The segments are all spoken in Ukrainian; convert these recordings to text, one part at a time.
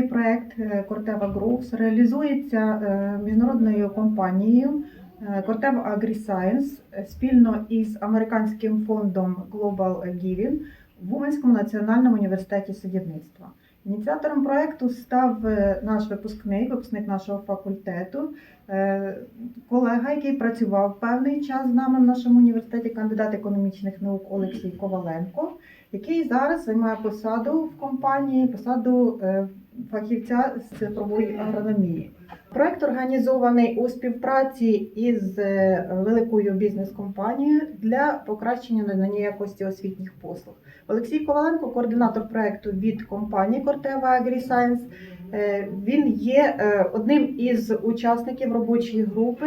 Цей проект е, Corteva Groups реалізується е, міжнародною компанією Corteva AgriScience спільно із американським фондом Global Giving в Уманському національному університеті садівництва. Ініціатором проекту став е, наш випускник, випускник нашого факультету, колега, який працював певний час з нами в нашому університеті, кандидат економічних наук Олексій Коваленко, який зараз займає посаду в компанії, посаду фахівця з цифрової агрономії. Проект організований у співпраці із е, великою бізнес-компанією для покращення надання якості освітніх послуг. Олексій Коваленко, координатор проекту від компанії Corteva AgriScience. Е, Він є е, одним із учасників робочої групи,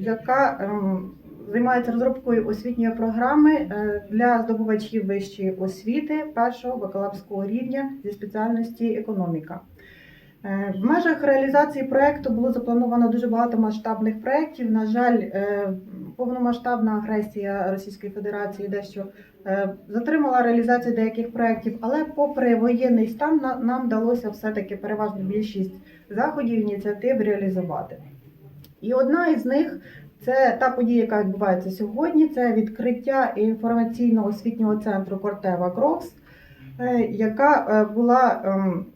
яка ем, займається розробкою освітньої програми е, для здобувачів вищої освіти першого бакалаврського рівня зі спеціальності економіка. Е, В межах реалізації проекту було заплановано дуже багато масштабних проєктів. На жаль, е, повномасштабна агресія Російської Федерації дещо затримала реалізацію деяких проєктів, але попри воєнний стан нам вдалося все-таки переважну більшість заходів ініціатив реалізувати. І одна із них це та подія, яка відбувається сьогодні. Це відкриття інформаційного освітнього центру Corteva Crocs, е, яка е, була ем,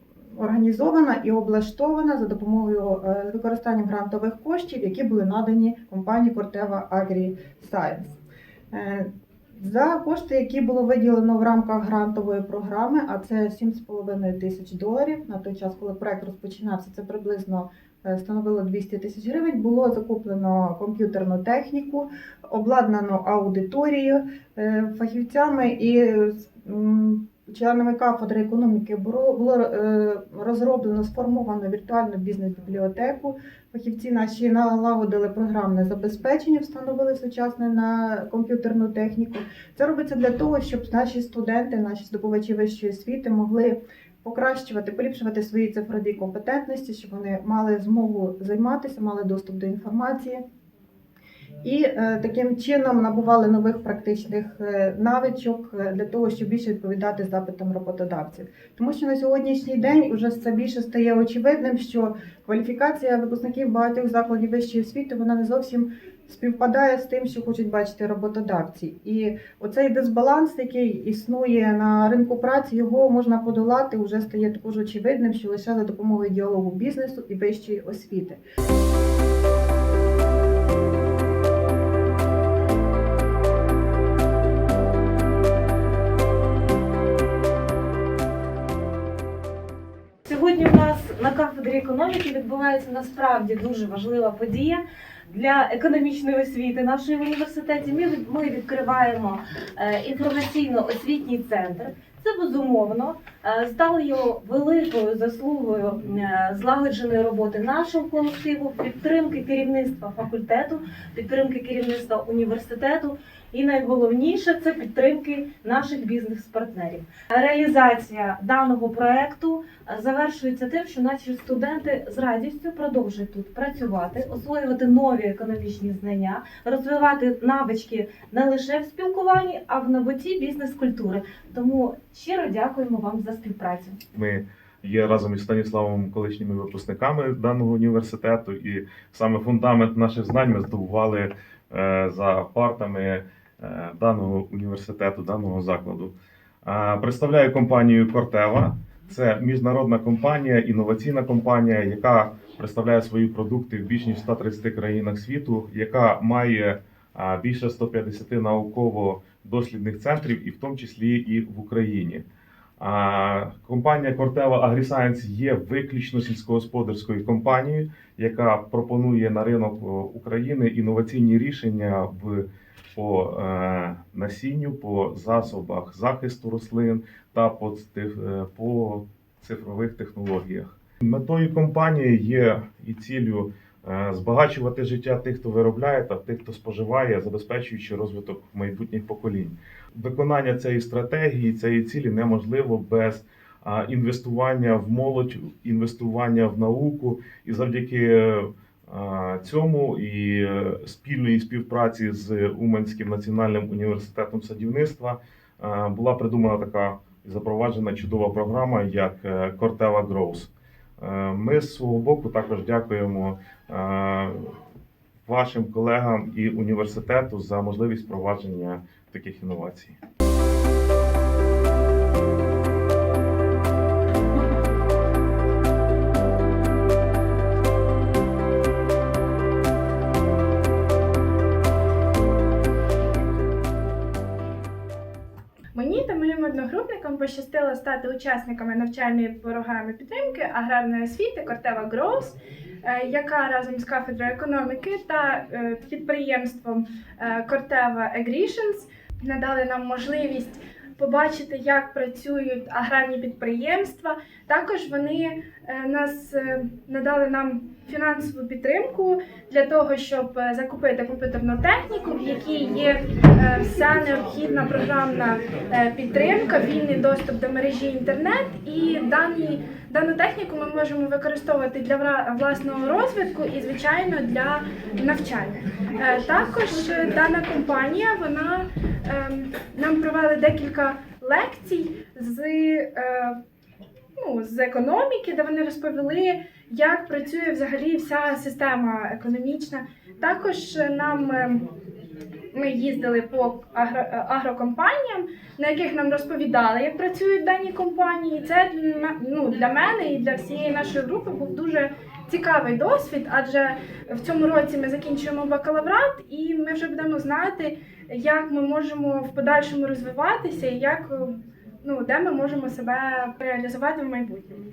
організована і облаштована за допомогою е, з використанням грантових коштів, які були надані компанії Agri Science. Е, За кошти, які було виділено в рамках грантової програми, а це 7,5 тисяч доларів на той час, коли проект розпочинався, це приблизно становило 200 тисяч гривень. Було закуплено комп'ютерну техніку, обладнано аудиторію е, фахівцями і членами кафедри економіки було, е, розроблено, сформовано віртуальну бізнес-бібліотеку. Фахівці наші налагодили програмне забезпечення, встановили сучасне на комп'ютерну техніку. Це робиться для того, щоб наші студенти, наші здобувачі вищої освіти могли покращувати, поліпшувати свої цифрові компетентності, щоб вони мали змогу займатися, мали доступ до інформації. І е, таким чином набували нових практичних е, навичок е, для того, щоб більше відповідати запитам роботодавців. Тому що на сьогоднішній день вже все більше стає очевидним, що кваліфікація випускників багатьох закладів вищої освіти вона не зовсім співпадає з тим, що хочуть бачити роботодавці. І оцей дисбаланс, який існує на ринку праці, його можна подолати. Вже стає також очевидним, що лише за допомогою діалогу бізнесу і вищої освіти. Відбувається насправді дуже важлива подія для економічної освіти нашої університеті. Ми, ми відкриваємо е, інформаційно-освітній центр. Це безумовно е, стало його великою заслугою е, злагодженої роботи нашого колективу, підтримки керівництва факультету, підтримки керівництва університету. І найголовніше це підтримки наших бізнес-партнерів. Реалізація даного проекту завершується тим, що наші студенти з радістю продовжують тут працювати, освоювати нові економічні знання, розвивати навички не лише в спілкуванні, а в набутті бізнес-культури. Тому щиро дякуємо вам за співпрацю. Ми є разом із Станіславом колишніми випускниками даного університету, і саме фундамент наших знань ми здобували е, за партами даного університету, даного закладу. Е, Представляю компанію Corteva. Це міжнародна компанія, інноваційна компанія, яка представляє свої продукти в більш ніж 130 країнах світу, яка має більше 150 науково-дослідних центрів, і в тому числі і в Україні. Компанія Corteva AgriScience є виключно сільськогосподарською компанією, яка пропонує на ринок України інноваційні рішення в по е, насінню, по засобах захисту рослин та по, е, по цифрових технологіях. Метою компанії є і ціллю е, збагачувати життя тих, хто виробляє, та тих, хто споживає, забезпечуючи розвиток майбутніх поколінь. Виконання цієї стратегії, цієї цілі неможливо без інвестування в молодь, інвестування в науку і завдяки цьому і е, спільної співпраці з Уманським національним університетом садівництва е, була придумана така запроваджена чудова програма, як Corteva Growth. Е, Ми з свого боку також дякуємо вашим колегам і університету за можливість впровадження таких інновацій. Мені та моїм одногрупникам пощастило стати учасниками навчальної програми підтримки аграрної освіти Кортева Гроус, е, яка разом з кафедрою економіки та е, підприємством е, Кортева Agritions надали нам можливість побачити, як працюють аграрні підприємства. Також вони е, нас е, надали нам фінансову підтримку для того, щоб е, закупити комп'ютерну техніку, в якій є вся необхідна програмна підтримка, вільний доступ до мережі інтернет. І дані, дану техніку ми можемо використовувати для власного розвитку і, звичайно, для навчання. Також дана компанія вона нам провели декілька лекцій з. е, Ну, з економіки, де вони розповіли, як працює взагалі вся система економічна. Також нам е, ми їздили по агро, е, агрокомпаніям, на яких нам розповідали, як працюють дані компанії. Це ну, для мене і для всієї нашої групи був дуже цікавий досвід, адже в цьому році ми закінчуємо бакалаврат, і ми вже будемо знати, як ми можемо в подальшому розвиватися і як е, ну, де ми можемо себе реалізувати в майбутньому.